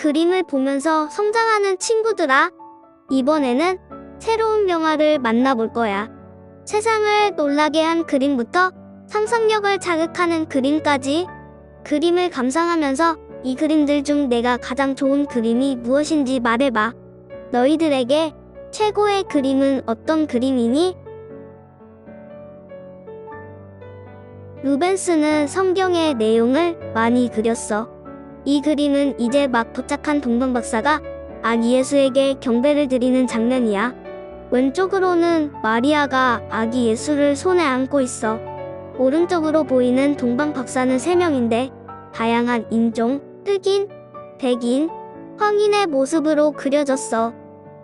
그림을 보면서 성장하는 친구들아. 이번에는 새로운 명화를 만나볼 거야. 세상을 놀라게 한 그림부터 상상력을 자극하는 그림까지 그림을 감상하면서 이 그림들 중 내가 가장 좋은 그림이 무엇인지 말해봐. 너희들에게 최고의 그림은 어떤 그림이니? 루벤스는 성경의 내용을 많이 그렸어. 이 그림은 이제 막 도착한 동방 박사가 아기 예수에게 경배를 드리는 장면이야. 왼쪽으로는 마리아가 아기 예수를 손에 안고 있어. 오른쪽으로 보이는 동방 박사는 세 명인데 다양한 인종, 흑인, 백인, 황인의 모습으로 그려졌어.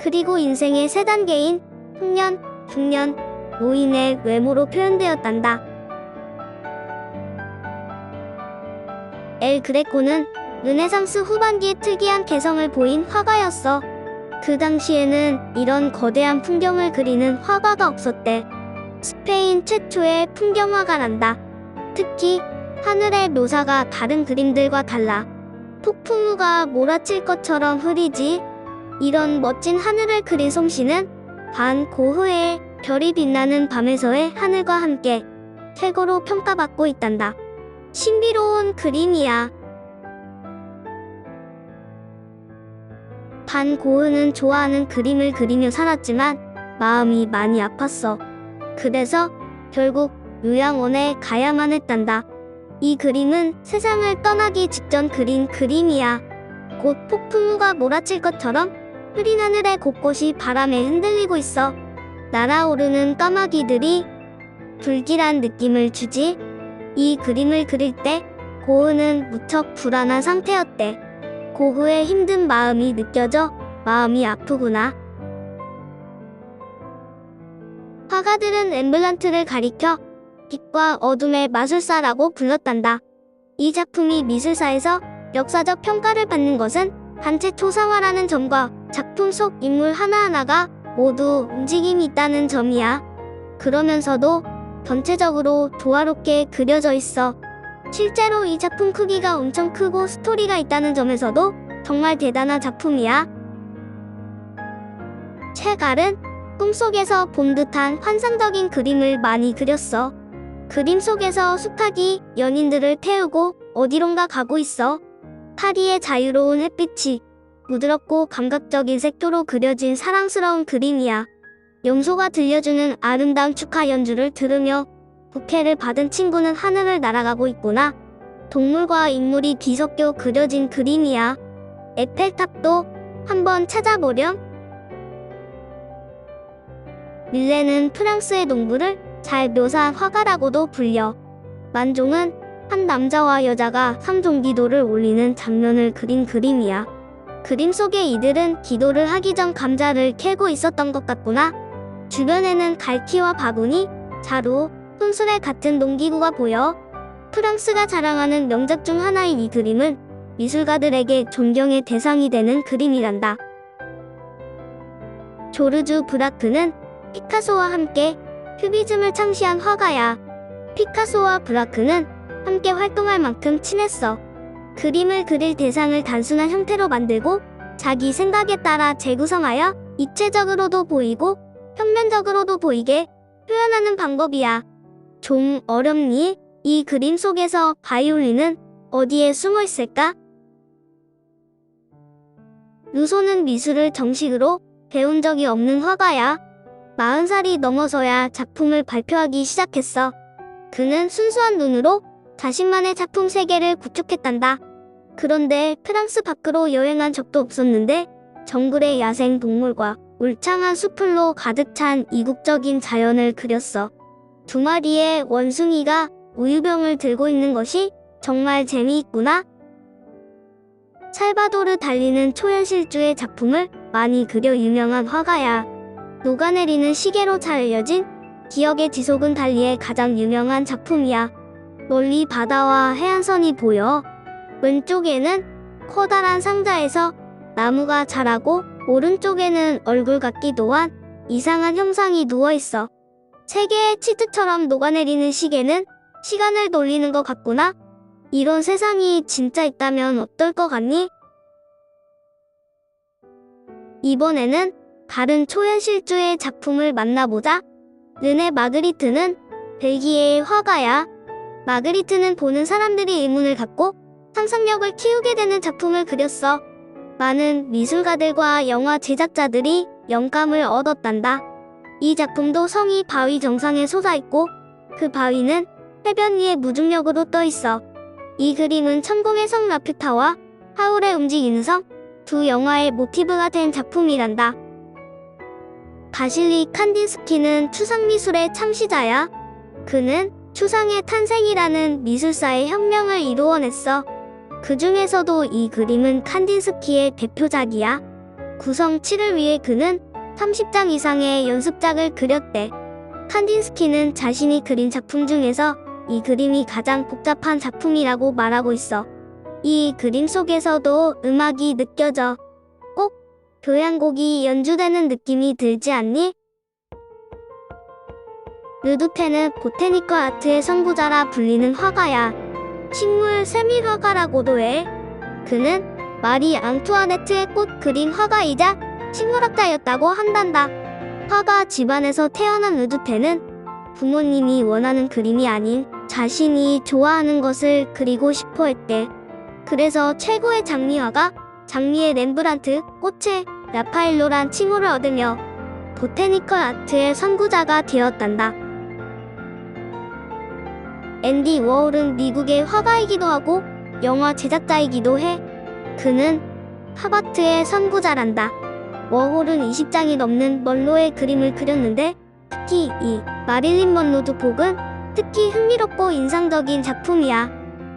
그리고 인생의 세 단계인 청년, 중년, 노인의 외모로 표현되었단다. 엘 그레코는 르네상스 후반기에 특이한 개성을 보인 화가였어. 그 당시에는 이런 거대한 풍경을 그리는 화가가 없었대. 스페인 최초의 풍경화가란다. 특히 하늘의 묘사가 다른 그림들과 달라. 폭풍우가 몰아칠 것처럼 흐리지. 이런 멋진 하늘을 그린 솜씨는 반 고흐의 별이 빛나는 밤에서의 하늘과 함께 최고로 평가받고 있단다. 신비로운 그림이야. 반 고흐는 좋아하는 그림을 그리며 살았지만 마음이 많이 아팠어. 그래서 결국 요양원에 가야만 했단다. 이 그림은 세상을 떠나기 직전 그린 그림이야. 곧 폭풍우가 몰아칠 것처럼 흐린 하늘의 곳곳이 바람에 흔들리고 있어. 날아오르는 까마귀들이 불길한 느낌을 주지. 이 그림을 그릴 때 고흐는 무척 불안한 상태였대. 고흐의 힘든 마음이 느껴져 마음이 아프구나. 화가들은 엠블란트를 가리켜 빛과 어둠의 마술사라고 불렀단다. 이 작품이 미술사에서 역사적 평가를 받는 것은 단체 초상화라는 점과 작품 속 인물 하나하나가 모두 움직임이 있다는 점이야. 그러면서도 전체적으로 조화롭게 그려져 있어. 실제로 이 작품 크기가 엄청 크고 스토리가 있다는 점에서도 정말 대단한 작품이야. 채갈은 꿈속에서 본 듯한 환상적인 그림을 많이 그렸어. 그림 속에서 수탉이 연인들을 태우고 어디론가 가고 있어. 파리의 자유로운 햇빛이 부드럽고 감각적인 색조로 그려진 사랑스러운 그림이야. 염소가 들려주는 아름다운 축하 연주를 들으며 부케를 받은 친구는 하늘을 날아가고 있구나. 동물과 인물이 뒤섞여 그려진 그림이야. 에펠탑도 한번 찾아보렴. 밀레는 프랑스의 농부를 잘 묘사한 화가라고도 불려. 만종은 한 남자와 여자가 삼종 기도를 올리는 장면을 그린 그림이야. 그림 속의 이들은 기도를 하기 전 감자를 캐고 있었던 것 같구나. 주변에는 갈퀴와 바구니, 자루, 손수레 같은 농기구가 보여. 프랑스가 자랑하는 명작 중 하나인 이 그림은 미술가들에게 존경의 대상이 되는 그림이란다. 조르주 브라크는 피카소와 함께 큐비즘을 창시한 화가야. 피카소와 브라크는 함께 활동할 만큼 친했어. 그림을 그릴 대상을 단순한 형태로 만들고 자기 생각에 따라 재구성하여 입체적으로도 보이고 평면적으로도 보이게 표현하는 방법이야. 좀 어렵니? 이 그림 속에서 바이올린은 어디에 숨어 있을까? 루소는 미술을 정식으로 배운 적이 없는 화가야. 40살이 넘어서야 작품을 발표하기 시작했어. 그는 순수한 눈으로 자신만의 작품 세계를 구축했단다. 그런데 프랑스 밖으로 여행한 적도 없었는데 정글의 야생 동물과 울창한 수풀로 가득 찬 이국적인 자연을 그렸어. 두 마리의 원숭이가 우유병을 들고 있는 것이 정말 재미있구나. 살바도르 달리는 초현실주의 작품을 많이 그려 유명한 화가야. 녹아내리는 시계로 잘 알려진 기억의 지속은 달리의 가장 유명한 작품이야. 멀리 바다와 해안선이 보여. 왼쪽에는 커다란 상자에서 나무가 자라고 오른쪽에는 얼굴 같기도 한 이상한 형상이 누워있어. 세계의 치트처럼 녹아내리는 시계는 시간을 돌리는 것 같구나. 이런 세상이 진짜 있다면 어떨 것 같니? 이번에는 다른 초현실주의 작품을 만나보자. 르네 마그리트는 벨기에의 화가야. 마그리트는 보는 사람들이 의문을 갖고 상상력을 키우게 되는 작품을 그렸어. 많은 미술가들과 영화 제작자들이 영감을 얻었단다. 이 작품도 성이 바위 정상에 솟아있고 그 바위는 해변 위에 무중력으로 떠 있어. 이 그림은 천공의 성 라퓨타와 하울의 움직이는 성 두 영화의 모티브가 된 작품이란다. 바실리 칸딘스키는 추상미술의 창시자야. 그는 추상의 탄생이라는 미술사의 혁명을 이루어냈어. 그 중에서도 이 그림은 칸딘스키의 대표작이야. 구성 7을 위해 그는 30장 이상의 연습작을 그렸대. 칸딘스키는 자신이 그린 작품 중에서 이 그림이 가장 복잡한 작품이라고 말하고 있어. 이 그림 속에서도 음악이 느껴져. 꼭 교향곡이 연주되는 느낌이 들지 않니? 르두페는 보테니컬 아트의 선구자라 불리는 화가야. 식물 세밀 화가라고도 해. 그는 마리 앙투아네트의 꽃 그린 화가이자 식물학자였다고 한단다. 화가 집안에서 태어난 르두페는 부모님이 원하는 그림이 아닌 자신이 좋아하는 것을 그리고 싶어 했대. 그래서 최고의 장미화가 장미의 렘브란트, 꽃의 라파엘로란 칭호를 얻으며 보테니컬 아트의 선구자가 되었단다. 앤디 워홀은 미국의 화가이기도 하고 영화 제작자이기도 해. 그는 팝아트의 선구자란다. 워홀은 20장이 넘는 먼로의 그림을 그렸는데 특히 이 마릴린 먼로 두 폭은 특히 흥미롭고 인상적인 작품이야.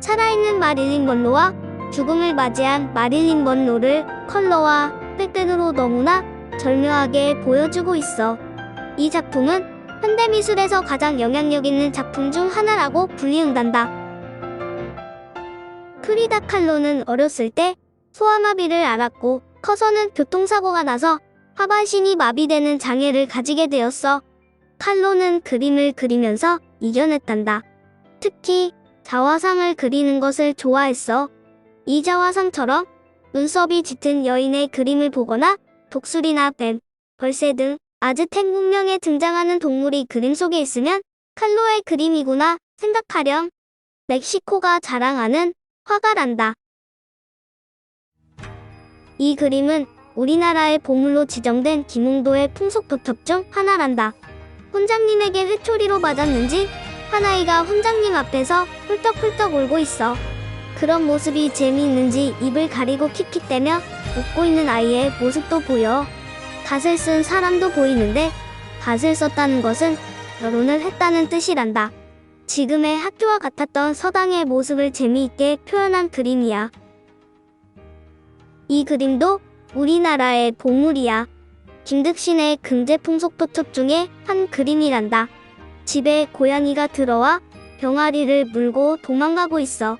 살아있는 마릴린 먼로와 죽음을 맞이한 마릴린 먼로를 컬러와 백백으로 너무나 절묘하게 보여주고 있어. 이 작품은 현대미술에서 가장 영향력 있는 작품 중 하나라고 불리운단다. 프리다 칼로는 어렸을 때 소아마비를 앓았고 커서는 교통사고가 나서 하반신이 마비되는 장애를 가지게 되었어. 칼로는 그림을 그리면서 이겨냈단다. 특히 자화상을 그리는 것을 좋아했어. 이 자화상처럼 눈썹이 짙은 여인의 그림을 보거나 독수리나 뱀, 벌새 등 아즈텍 문명에 등장하는 동물이 그림 속에 있으면 칼로의 그림이구나 생각하렴. 멕시코가 자랑하는 화가란다. 이 그림은 우리나라의 보물로 지정된 김웅도의 풍속 도첩 중 하나란다. 훈장님에게 회초리로 맞았는지 하나이가 훈장님 앞에서 훌떡훌떡 울고 있어. 그런 모습이 재미있는지 입을 가리고 킥킥대며 웃고 있는 아이의 모습도 보여. 닷을 쓴 사람도 보이는데 닷을 썼다는 것은 결혼을 했다는 뜻이란다. 지금의 학교와 같았던 서당의 모습을 재미있게 표현한 그림이야. 이 그림도 우리나라의 보물이야. 김득신의 금제풍속 도첩 중에 한 그림이란다. 집에 고양이가 들어와 병아리를 물고 도망가고 있어.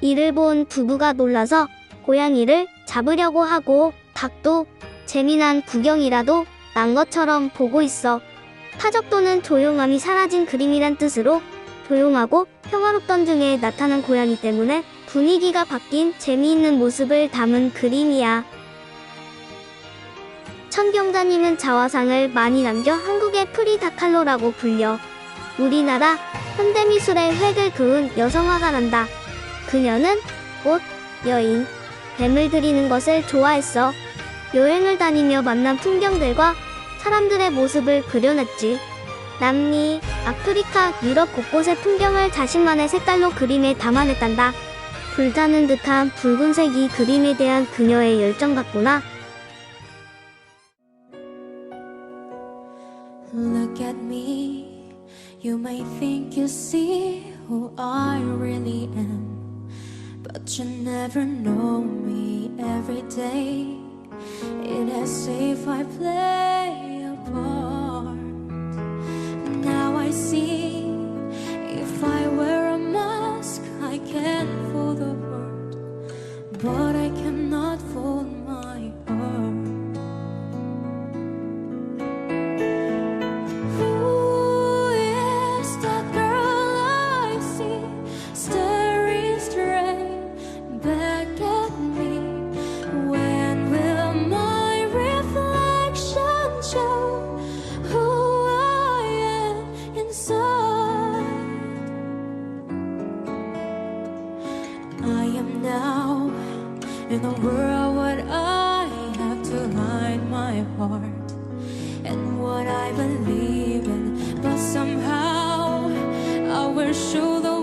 이를 본 부부가 놀라서 고양이를 잡으려고 하고 닭도 재미난 구경이라도 난 것처럼 보고 있어. 타적도는 조용함이 사라진 그림이란 뜻으로 조용하고 평화롭던 중에 나타난 고양이 때문에 분위기가 바뀐 재미있는 모습을 담은 그림이야. 천경자님은 자화상을 많이 남겨 한국의 프리다 칼로라고 불려. 우리나라 현대미술의 획을 그은 여성화가란다. 그녀는 옷, 여인, 뱀을 그리는 것을 좋아했어. 여행을 다니며 만난 풍경들과 사람들의 모습을 그려냈지. 남미, 아프리카, 유럽 곳곳의 풍경을 자신만의 색깔로 그림에 담아냈단다. 불타는 듯한 붉은색이 그림에 대한 그녀의 열정 같구나. Look at me. You may think you see who I really am, but you never know me every day. It as if I play a part. Now I see if I wear a mask, I can fool the world, but I cannot 温书的。